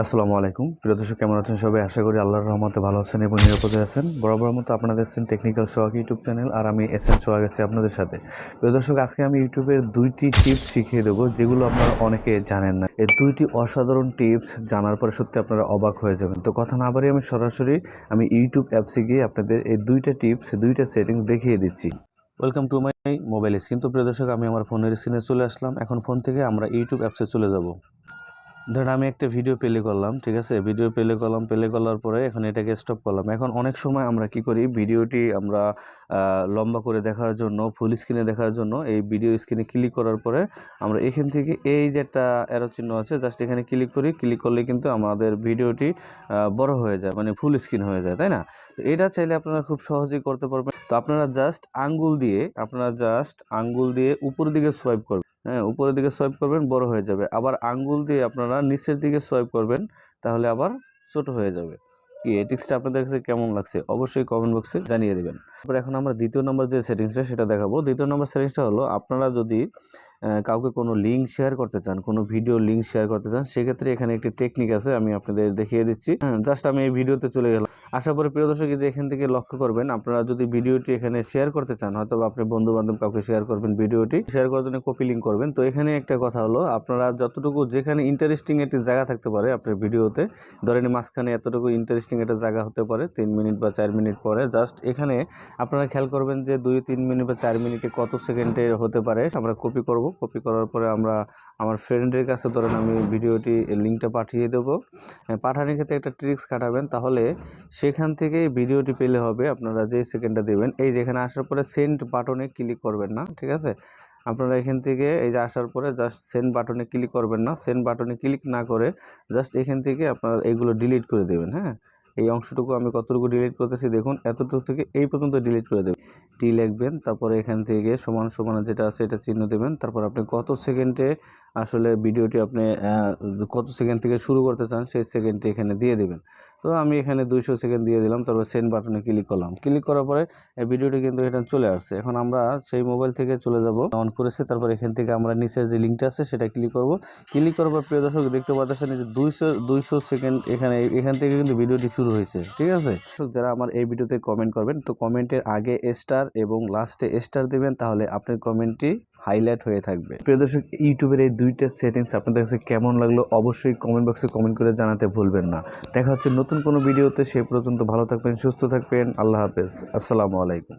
আসসালামু আলাইকুম। প্রিয় দর্শক, কেমন আছেন সবাই? আশা করি আল্লাহর রহমতে ভালো আছেন এবং নিরাপদে আছেন। বরাবর মতো আপনারা দেখছেন টেকনিক্যাল সোহাগ ইউটিউব চ্যানেল আর আমি এস এন সোহাগ আছি আপনাদের সাথে। প্রিয় দর্শক, আজকে আমি ইউটিউবের দুইটি টিপস শিখিয়ে দেবো, যেগুলো আপনারা অনেকে জানেন না। এই দুইটি অসাধারণ টিপস জানার পরে সত্যি আপনারা অবাক হয়ে যাবেন। তো কথা না বাড়িয়ে আমি সরাসরি আমি ইউটিউব অ্যাপসে গিয়ে আপনাদের এই দুইটা টিপস, দুইটা সেটিংস দেখিয়ে দিচ্ছি। Welcome to my mobile screen তো প্রিয় দর্শক, আমি আমার ফোনের স্ক্রিনে চলে আসলাম। এখন ফোন থেকে আমরা ইউটিউব অ্যাপসে চলে যাব। ধরেন আমি একটা ভিডিও প্লে করলাম, ঠিক আছে? ভিডিও প্লে করলাম প্লে করার পরে এখন এটাকে স্টপ করলাম। এখন অনেক সময় আমরা কি করি ভিডিওটি আমরা লম্বা করে দেখার জন্য ফুল স্ক্রিনে দেখার জন্য এই ভিডিও স্ক্রিনে ক্লিক করার পরে আমরা এখান থেকে এই যে একটা অ্যারো চিহ্ন আছে জাস্ট এখানে ক্লিক করি। ক্লিক করলে কিন্তু আমাদের ভিডিওটি বড় হয়ে যায় মানে ফুল স্ক্রিন হয়ে যায়, তাই না? তো এটা চাইলে আপনারা খুব সহজেই করতে পারবেন। তো আপনারা জাস্ট আঙ্গুল দিয়ে, আপনারা জাস্ট আঙ্গুল দিয়ে উপর দিকে সোয়াইপ করবেন। হ্যাঁ উপরের দিকে সোয়াইপ করবেন, বড় হয়ে যাবে। আবার আঙ্গুল দিয়ে আপনারা নিচের দিকে সোয়াইপ করবেন, তাহলে আবার ছোট হয়ে যাবে। কি, এই টিক্সটা আপনাদের কাছে কেমন লাগছে? অবশ্যই কমেন্ট বক্সে জানিয়ে দেবেন। তারপর এখন আমরা দ্বিতীয় নম্বর যে সেটিংসটা সেটা দেখাবো। দ্বিতীয় নম্বর সেটিংসটা হলো, আপনারা যদি কাউকে কোনো লিঙ্ক শেয়ার করতে চান, কোনো ভিডিও লিঙ্ক শেয়ার করতে চান, সেক্ষেত্রে এখানে একটি টেকনিক আছে, আমি আপনাদের দেখিয়ে দিচ্ছি। জাস্ট আমি এই ভিডিওতে চলে গেলাম। আশা করি প্রিয় দর্শক যে এখান থেকে লক্ষ্য করবেন, আপনারা যদি ভিডিওটি এখানে শেয়ার করতে চান হয়তো আপনি বন্ধু বান্ধব কাউকে শেয়ার করবেন ভিডিওটি শেয়ার করার জন্য কপি লিঙ্ক করবেন। তো এখানে একটা কথা হলো, আপনারা যতটুকু যেখানে ইন্টারেস্টিং একটি জায়গা থাকতে পারে আপনার ভিডিওতে ধরেন মাঝখানে এতটুকু ইন্টারেস্টিং একটা জায়গা হতে পারে, তিন মিনিট বা চার মিনিট পরে জাস্ট এখানে আপনারা খেয়াল করবেন যে দুই, তিন মিনিট বা চার মিনিটে কত সেকেন্ডে হতে পারে, আমরা কপি করব। কপি করার পরে আমরা আমার ফ্রেন্ডের কাছে ধরেন আমি ভিডিওটি লিঙ্কটা পাঠিয়ে দেবো। পাঠানোর ক্ষেত্রে একটা ট্রিক্স কাটাবেন। তাহলে সেখান থেকে ভিডিওটি পেলে হবে। আপনারা যে সেকেন্ডটা দেবেন, এই যেখানে আসার পরে সেন্ড বাটনে ক্লিক করবেন না, ঠিক আছে? আপনারা এখান থেকে, এই যে আসার পরে জাস্ট সেন্ড বাটনে ক্লিক করবেন না। সেন্ড বাটনে ক্লিক না করে জাস্ট এখান থেকে আপনারা এইগুলো ডিলিট করে দেবেন হ্যাঁ? এই অংশটুকু আমি কতটুকু ডিলিট করতেছি দেখুন, এতটুকু থেকে এই পর্যন্ত ডিলিট করে দেবেন টি লিখবেন, তারপরে এখান থেকে সমান সমান যেটা আছে এটা চিহ্ন দেবেন, তারপর আপনি কত সেকেন্ডে আসলে ভিডিওটি আপনি কত সেকেন্ড থেকে শুরু করতে চান সেই সেকেন্ডটি এখানে দিয়ে দেবেন। তো আমি এখানে দুইশো সেকেন্ড দিয়ে দিলাম, তারপর সেন্ড বাটনে ক্লিক করলাম। ক্লিক করার পরে ভিডিওটি কিন্তু এখানে চলে আসছে। এখন আমরা সেই মোবাইল থেকে চলে যাব অন করেছি, তারপর এখান থেকে আমরা নিচের যে লিঙ্কটা আছে সেটা ক্লিক করব। ক্লিক করার পর প্রিয় দর্শক, দেখতে পাচ্ছেন যে দুইশো দুইশো সেকেন্ড এখানে, এখান থেকে কিন্তু ভিডিওটি শুরু হয়েছে, ঠিক আছে? যারা আমার এই ভিডিওতে কমেন্ট করবেন, তো কমেন্টের আগে স্টার এবং লাস্টে স্টার দেবেন, তাহলে আপনার কমেন্টটি হাইলাইট হয়ে থাকবে। প্রিয় দর্শক, ইউটিউবের এই দুইটা সেটিংস আপনাদের কাছে কেমন লাগল, অবশ্যই কমেন্ট বক্সে কমেন্ট করে জানাতে ভুলবেন না। দেখা হচ্ছে নতুন কোনো ভিডিওতে, সে পর্যন্ত ভালো থাকবেন, সুস্থ থাকবেন, আল্লাহ হাফেজ, আসসালামু আলাইকুম।